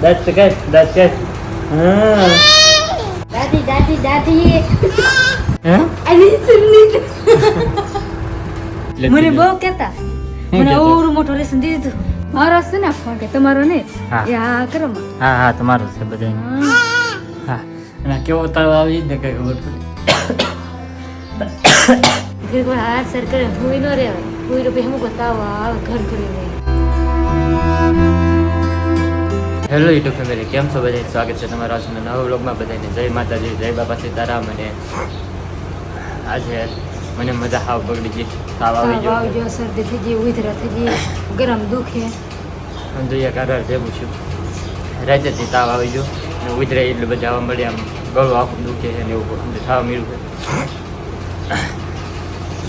તો કાઢ દાંત કાઢ હા દાદી દાદી દાદી હા આવી સુનની મને બહુ કહેતા. મને? ઓરું મોટું લેસન દીધું મારો છે ને ફોન કે તમારો ને? હા. એ આ કરો હા હા તમારો છે બધા હા. હા. અને કેવો તાવ આવી ને કઈ ખબર પડે? કોઈ હાથ સર કરે ભૂઈ નો રહેવાય. ભૂઈ રૂપે અમુક તાવ આવે ઘર કરી દે હેલો યુટ્યુબ ફેમિલી કેમ છો? બધા સ્વાગત છે તમારા આજના નવા વ્લોગમાં. બધાને જય માતાજી જય બાપા સીતારામ અને આજે મને મજા હાવ બગડી ગઈ. તાવ આવી ગયો. આવી ગયો શરદી થઈ ગઈ ઉધરા થઈ ગઈ. ગરમ દુખે દુયા કારવાર ભેગું છું. રાતેથી તાવ આવી ગયો. અને ઉધરા એટલે બધા આવવા મળે આમ ગળું આખું દુખે છે ને એવું થવા મળ્યું છે.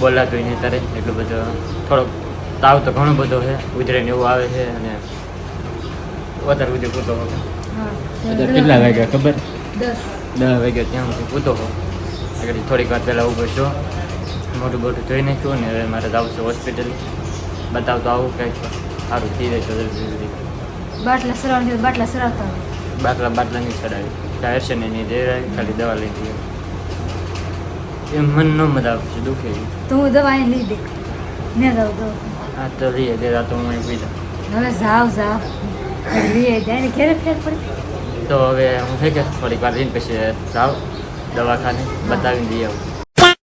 બોલાતું નહીં તારે એટલું બધું થોડોક તાવ તો ઘણો બધો છે. ઉધરે ને એવું આવે છે અને વધારે ઉજે પૂતો હોય હા. અત્યારે કેટલા વાગ્યા ખબર? દસ. દસ વાગ્યા ત્યાં સુધી પૂતો હો આગળ થોડીક વાર પહેલાં ઊભો છો. મોટું મોટું જોઈ નાખ્યું ને હવે મારે જવું છે હોસ્પિટલ બતાવતો આવું કંઈક. સારું થઈ જાય છે જલ્દી જલ્દી. બાટલા સરાવ બાટલા સરાવતા બાટલા બાટલા નહીં ચડાવી ટાયર છે ને નહીં દે ખાલી દવા લઈ દઈએ એમ મન ન મજા આવશે દુખે. તો હું દવા અહીં લઈ દે. ને દઉં દઉં હા તો લઈએ દે તો હું અહીં પીધા હવે જાવ જાવ. તો હવે હું છે કે થોડીક વાર જઈને પછી જાઉં દવાખાને બતાવીને દઈએ આવું.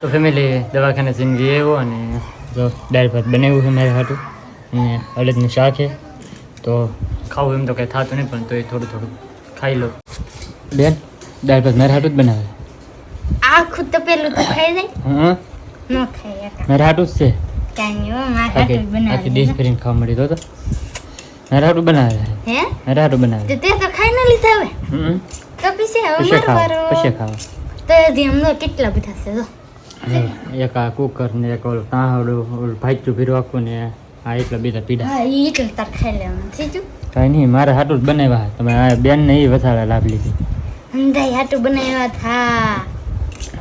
તો ફેમિલી દવાખાને જઈને લઈ આવ્યો અને જો દાળ ભાત બનાવ્યું છે મારે હાટું. અને અડદનું શાક છે. તો ખાવું એમ તો કંઈ થતું નહીં પણ તો એ થોડું થોડું ખાઈ લો બેન દાળ ભાત મારે હાટું જ બનાવે. આખું તો પેલું તો ખાઈ જાય. હા? ન મારે હાટું જ છે. કાંઈ આખી ડીશ કરીને ખાવા મળી તો. તો હાટું બનાવે. હે? મારે બનાવે. તો તે તો ખાઈ ન લીધા હવે? હમ. તો પછી હવે મારવારો પછી ખાવા. તો એમનો કેટલા બધા છે જો. એક આ કુકર ને એક ઓલું તાહડું ઓલું ભાઈચું ભીરું આખું ને આ એટલા બીજા પીડા. હા ઈ એટલે તાર ખાઈ લેવાનું સીજું કાંઈ નહીં મારે હાટું જ બનાવ્યા. તમે આ બેન ને એ વધારે લાભ લીધી. અંધાઈ હાટું બનાવ્યા થા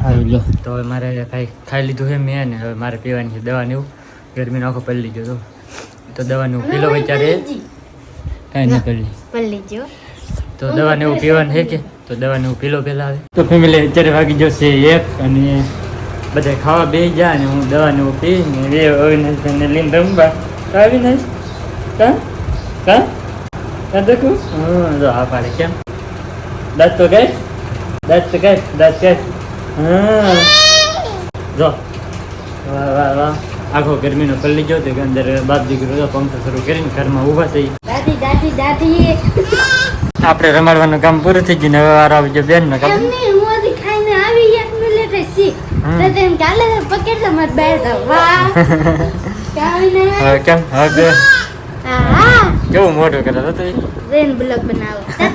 સારું લો તો હવે મારે કાંઈ ખાઈ લીધું છે મેં ને હવે મારે પીવાની છે એવું. ગરમીનો આખો પડી લીધો તો તો દવાનું પીલો વિચારે. કાંઈ નહીં પડી પલ્લી જો તો દવાને એવું પીવાનું છે કે? તો દવાને એવું પીલો પહેલાં આવે. તો ફેમિલી અત્યારે વાગી જશે એક અને બધા ખાવા બે જાય ને હું દવાને એવું પી ને બે અવિનાશને લઈને રમવા. તો અવિનાશ કા? કા? કા દેખું હા જો હા પાડે કેમ? દાંત તો કાઢ. દાંત તો કાઢ દાંત કાઢ. હા જો. વાહ વાહ વાહ. આખો ગરમીનો પલ્લી ગયો તો કે અંદર બાપ દીકરો પંખો શરૂ કરીને ઘરમાં ઊભા થઈ આપણે રમાડવાનું કામ પૂરું થઈ ગયું હવે વાર આવજો બેન ને કામ. કેવું મોઢું કરે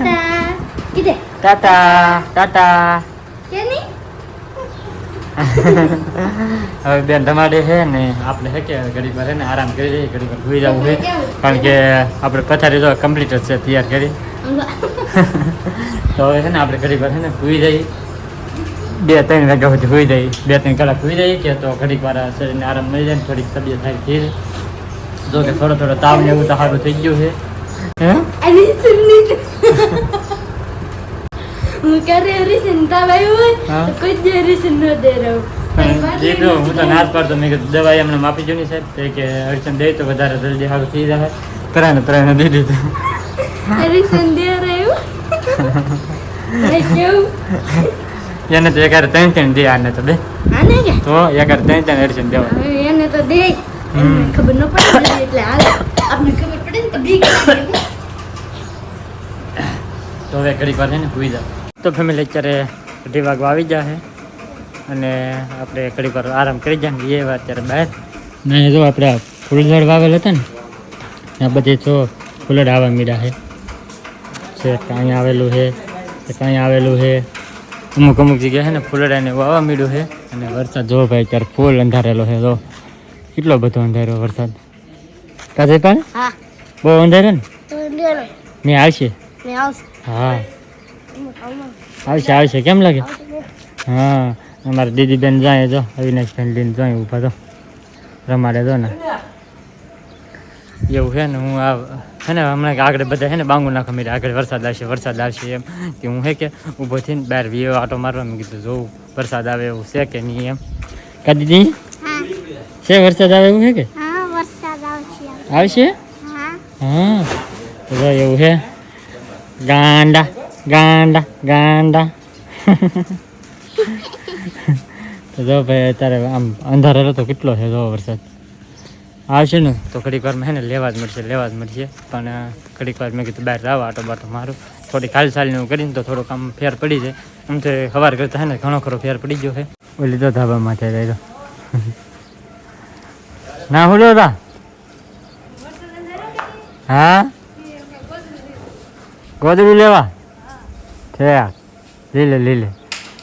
ટાટા. ટાટા નહીં હવે બેન તમારે છે ને, આપણે છે કે ઘડી છે ને આરામ કરી લઈએ ઘડી પર સુઈ જવું છે કારણ કે આપણે પથારી તો કમ્પ્લીટ જ છે, તૈયાર કરી. તો હવે છે ને આપણે ઘડી પર છે ને ભૂઈ જઈએ. બે ત્રણ વાગ્યા સુધી સુઈ જઈએ. બે ત્રણ કલાક ભૂઈ જઈએ કે તો ઘડીક વાર શરીરને આરામ મળી જાય થોડીક તબિયત થાય જાય. જો કે થોડો થોડો તાવ ને એવું તો સારું થઈ ગયું છે. હે? આવી સુની હું કરે રીસન તાવ હોય તો કોઈ જ રીસન ન દે રહું દીકરો હું તો ના જ પાડતો મેં કીધું દવાઈ એમને માપી જો ની સાહેબ કે અડચણ દે તો વધારે જલ્દી સારું થઈ જાય. ત્રણ ત્રણ દીધી. તો રીસન દે રહ્યું એને તો એકારે ત્રણ ત્રણ દે આને તો બે તો એકારે ત્રણ ત્રણ અડચણ દેવા. એને તો દે. ખબર ન પડે એટલે હાલ આપને ખબર પડે ને તો બીક તો હવે ઘડીક વાર છે ને સુઈ જાવ તો ફેમિલી અત્યારે અઢી વાગવા આવી જાય અને આપણે ઘડી વાર આરામ કરી જાય એ વાત અત્યારે બહાર. ને જો આપણે ફૂલઝાડ વાવેલ હતા ને ત્યાં બધી તો ફૂલડ આવવા મીડા છે. છે કાંઈ આવેલું છે કે કાંઈ આવેલું છે. અમુક અમુક જગ્યાએ છે ને ફૂલડાને આવવા મીડું છે. અને વરસાદ જો ભાઈ અત્યારે ફૂલ અંધારેલો છે જો. કેટલો બધો અંધાર્યો વરસાદ. કાજે પણ બહુ અંધારે ને? મે આવશે. હા. આવશે આવશે. કેમ લાગે હા અમારા દીદીબેન જાય જો અવિનાશ બેન લઈને જાય ઊભા તો રમાડે દો ને. એવું છે ને હું આ છે ને હમણાં આગળ બધા છે ને બાંગુ નાખો મેરે આગળ વરસાદ આવશે વરસાદ આવશે એમ. કે હું હે કે ઊભો થઈને બહાર વીયો આટો મારવા મેં કીધું જોઉં વરસાદ આવે એવું છે કે નહીં એમ. કા દીદી? છે વરસાદ આવે એવું છે કે? આવશે હા. તો એવું છે. ગાંડા. ગાંડા ગાંડા. તો જો ભાઈ, અત્યારે આમ અંધારેલો તો કેટલો છે જો વરસાદ. આવશે ને? તો ઘડીક વારમાં હે ને લેવા જ મળશે, લેવા જ મળશે. પણ ઘડીક વાર મેં કીધું, બહાર જાવ આટો બાટો મારું. થોડી ખાલી સાલીને એવું કરીને તો થોડુંક આમ ફેર પડી જાય. આમ તો સવાર કરતા હે ને, ઘણો ખરો ફેર પડી ગયો છે. ઓલી તો ધાબા માથે રહ્યો ના હોલો તા. હા? ગોદડું લેવા. છે. લીલે લીલે.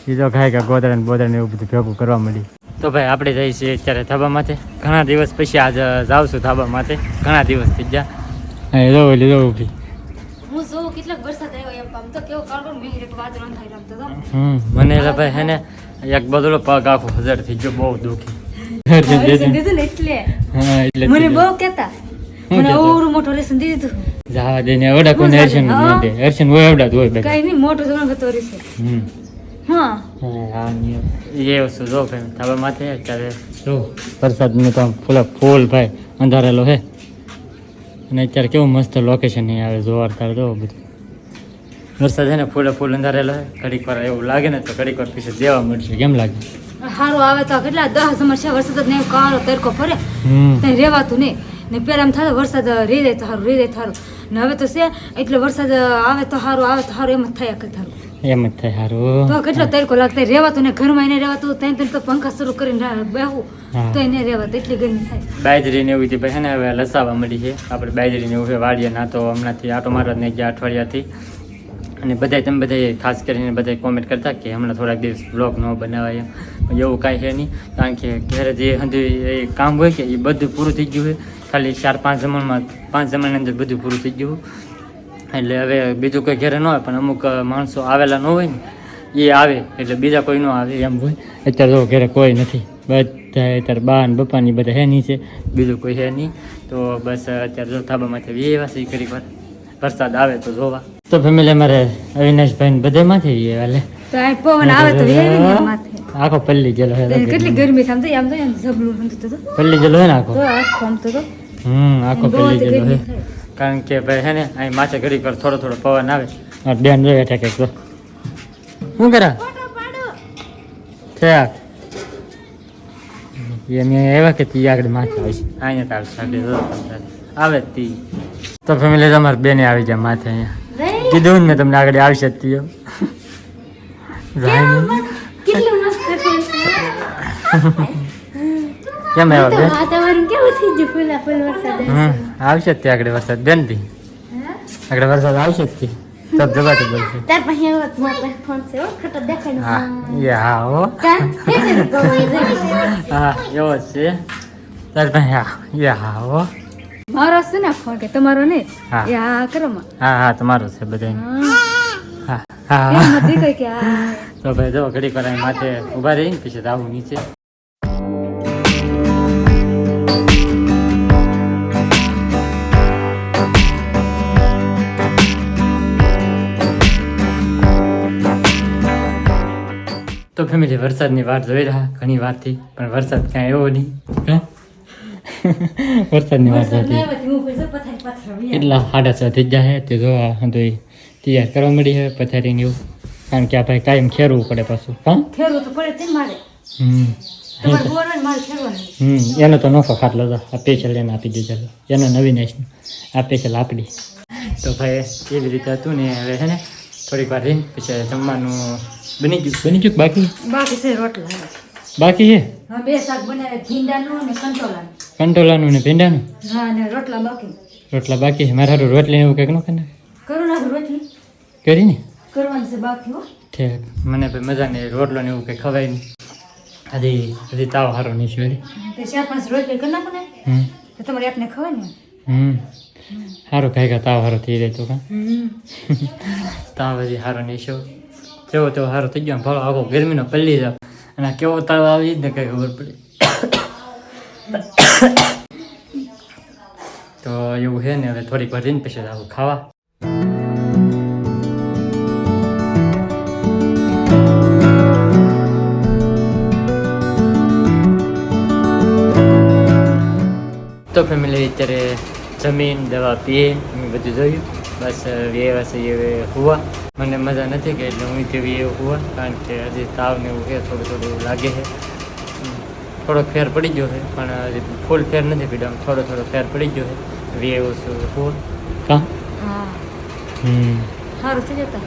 એ તો ખાય કે ગોદડા ને બોદડા ને એવું બધું ભેગું કરવા મળી તો ભાઈ આપણે જઈએ છીએ અત્યારે ધાબા માથે. ઘણા દિવસ પછી આજ જાઉં છું ધાબા માથે. ઘણા દિવસ થઈ ગયા. હા એ ઓલી જો ઊભી હું જોઉં કેટલોક વરસાદ આવ્યો એમ આમ તો કેવો કાળો મેઘ એક વાદળ રમતો હતો હમ. મને એટલે ભાઈ હેને એક બદલો પગ આખો હજાર થઈ ગયો બહુ દુખી. એટલે. હા એટલે મને બહુ કહેતા. મને કહેતા? ઓવરું લેસન દીધું. જવા દે ને એવડા કોઈને હું હર્ષણ હા. ન દે હર્ષણ હોય એવડા હોય બધા. કઈ નહીં મોટું જમણ ગતો રહેશે હમ. હા. હા એ વસ્તુ જો ભાઈ ધાબા માથે અત્યારે જો વરસાદનું તો આમ ફૂલા ફૂલ ભાઈ અંધારેલો હે. અને અત્યારે કેવું મસ્ત લોકેશન અહીં આવે જોવાર તારે જો બધું. વરસાદ છે ને ફૂલે ફૂલ અંધારેલો હે. ઘડીક વાર એવું લાગે ને તો ઘડીક વાર પીછે દેવા મળશે. કેમ લાગે? સારું આવે તો કેટલા દસ સમર છે વરસાદ નહીં કાળો તડકો ફરે. રેવાતું રહેવાતું નહીં. ને પેલા એમ થાય વરસાદ રે દે તો સારું રહી જાય સારું ને હવે તો છે એટલે વરસાદ આવે તો સારું આવે તો સારું એમ જ થાય આખે થારું એમ જ થાય સારું તો કેટલો તડકો લાગતો રહેવાતું ને ઘરમાં એને રહેવાતું ત્યાં ત્યાં તો પંખા શરૂ કરીને બેહું તો એને રહેવાતું એટલી ગરમી થાય. બાજરી ને એવું ભાઈ ને હવે લસાવા મળી છે. આપણે બાજરી ને એવું છે વાડીએ ના તો હમણાંથી આટો મારવા ને ગયા અઠવાડિયાથી. અને બધા તમે બધા ખાસ કરીને બધા કોમેન્ટ કરતા કે હમણાં થોડાક દિવસ બ્લોગ ન બનાવાય એમ. એવું કાંઈ છે નહીં. કારણ કે ઘરે જે હંધી એ કામ હોય કે એ બધું પૂરું થઈ ગયું હોય ખાલી ચાર પાંચ જમણમાં પાંચ જમણની અંદર બધું પૂરું થઈ ગયું. એટલે હવે બીજું કોઈ ઘરે ન હોય પણ અમુક માણસો આવેલા ન હોય ને એ આવે. એટલે બીજા કોઈ ન આવે એમ હોય. અત્યારે તો ઘેરે કોઈ નથી. બધા અત્યારે બા ને બપાની બધા હે નહીં છે. બીજું કોઈ હે નહીં. તો બસ અત્યારે જો થાબામાંથી વ્યવા કરી વાર. વરસાદ આવે તો જોવા. તો ફેમિલી અમારે અવિનાશભાઈ બધા માંથી હાલે વાલે પવન આવે તો માથે. આખો પલ્લી જેલો કેટલી ગરમી આમ તો આમ તો જબલું પલ્લી જેલો હે ને આખો. આમ તો હમ આખો બહુ પલ્લી છે. કારણ કે ભાઈ હે ને અહીં માથે ઘડી પર થોડો થોડો પવન આવે. આ બેન જોયા ઠેકે તો શું કરા? થયા એ મેં એવા કે તી આગળ માથે અહીંયા તો આવશે આગળ જો તમને. આવે જ તી. તો ફેમિલી તમારે બેને આવી જાય માથે અહીંયા. કીધું ને મેં તમને આગળ આવશે જ જાય. કેટલું મસ્ત કેમ આવ્યા બેન? વાતાવરણ કેવું થઈ ગયું ફૂલા ફૂલ વરસાદ? હમ આવશે તે આગળ વરસાદ. બેનથી આગળ વરસાદ આવશે તે તી. જવા તો બોલશે. તાર પછી એવો મારા ફોન છે ઓ ખટો દેખાય હા એ હા હો. હા એવો છે. તાર ભાઈ હા એ હા હો. મારો છે ને ફોન કે તમારો ને? હા. એ હા કરો હા હા તમારો છે બધા હા. હા તો ભાઈ જો ઘડી કરાય માથે ઊભા રહીને પછી આવું નીચે. તો ફેમિલી વરસાદની વાર જોઈ રહ્યા ઘણી વારથી પણ વરસાદ કાંઈ એવો નહીં હે? વરસાદની વાત વરસાદ હતી નહીં આવે તો હું પછી પથારી પાથરા વી એટલા સાડા છ થઈ જાય તે જોવા તો તો તૈયાર કરવા મળી હવે પથારીને એવું કારણ કે આ ભાઈ કાયમ ખેરવું પડે પાછું હા ખેરવું તો પડે તે મારે હમ એનો તો નફો ખાટલો હતો આ સ્પેશિયલ એને આપી દીધેલો એનો નવીન આ સ્પેશિયલ આપડી તો ભાઈ એવી રીતે હતું ને હવે છે ને થોડીક વાર રહીને પછી જમવાનું બની ગયું. બની ગયું કે બાકી? બાકી છે રોટલા. બાકી છે? હા બે શાક બનાવે ભીંડાનું અને કંટોલાનું. કંટોલાનું ને ભીંડાનું? હા અને રોટલા બાકી. રોટલા બાકી છે. મારા હારું રોટલી ને એવું કંઈક ન કરી કરું નાખું રોટલી. કરીને કરવાનું છે બાકી હો. ઠીક. મને ભાઈ મજા નહીં રોટલો ને એવું કંઈ ખવાય નહીં. હજી હજી તાવ સારો નહીં છે વળી. તે રોટલી કરી નાખો ને? તમારે આપને ખવાય ને? હમ. સારું ખાઈ તાવ સારો થઈ જાય તો કા? તાવ હજી સારો નહીં છો જેવો તેવો સારો થઈ ગયો. ભાવ આખો ગરમીનો પલ્લી જાવ અને કેવો તાવ આવી જ ને કઈ ખબર પડી. તો એવું છે ને, હવે થોડીક વાર રહીને પછી આવું ખાવા. તો ફેમિલી અત્યારે જમીન દવા પીએ અમે બધું જોયું. બસ વ્યવસ હવે હુવા. મને મજા નથી કે એટલે હું તેવી એવું હુવા કારણ કે હજી તાવ ને એવું છે થોડું થોડું એવું લાગે છે. હમ. થોડોક ફેર પડી ગયો છે પણ હજી ફૂલ ફેર નથી પીડ્યો આમ થોડો થોડો ફેર પડી ગયો છે. વે એવું શું હુવા કાં? હા. હમ. સારું થઈ જતા?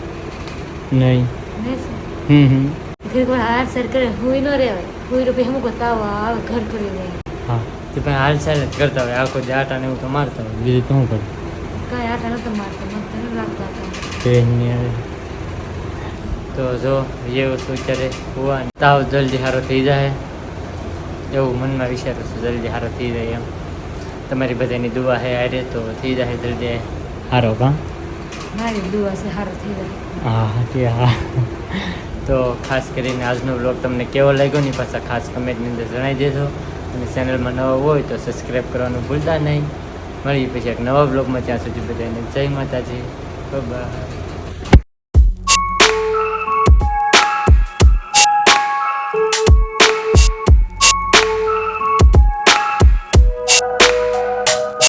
નહીં. નહીં છે? હમ હમ. ઘડીક વાર હાર સર કરે હુઈ ન રહેવાય. હુઈ રો પછી અમુક તાવ આવે ઘર કરી દે હા. તે ભાઈ હાલ ચાલ જ કરતા હોય. આખો જે આટા ને એવું તો મારતા હોય. બીજું તો શું કરું? કઈ આટા નતો મારતા મને તો લાગતા હતા જો એવું શું અત્યારે હોવા તાવ જલ્દી સારો થઈ જાય. એવું મનમાં વિચારું છું જલ્દી સારો થઈ જાય એમ. તમારી બધાની દુવા હે આરે તો થઈ જાય જલ્દી સારો કા? મારી દુવા છે સારો થઈ જાય. હા તે હા તો ખાસ કરીને આજનો બ્લોગ તમને કેવો લાગ્યો નહીં પાછા ખાસ કમેન્ટની અંદર જણાવી દેજો. અને ચેનલમાં નવા હોય તો સબસ્ક્રાઈબ કરવાનું ભૂલતા નહીં. મળીએ પછી એક નવા બ્લોગમાં ત્યાં સુધી બધાને જય માતાજી. બાય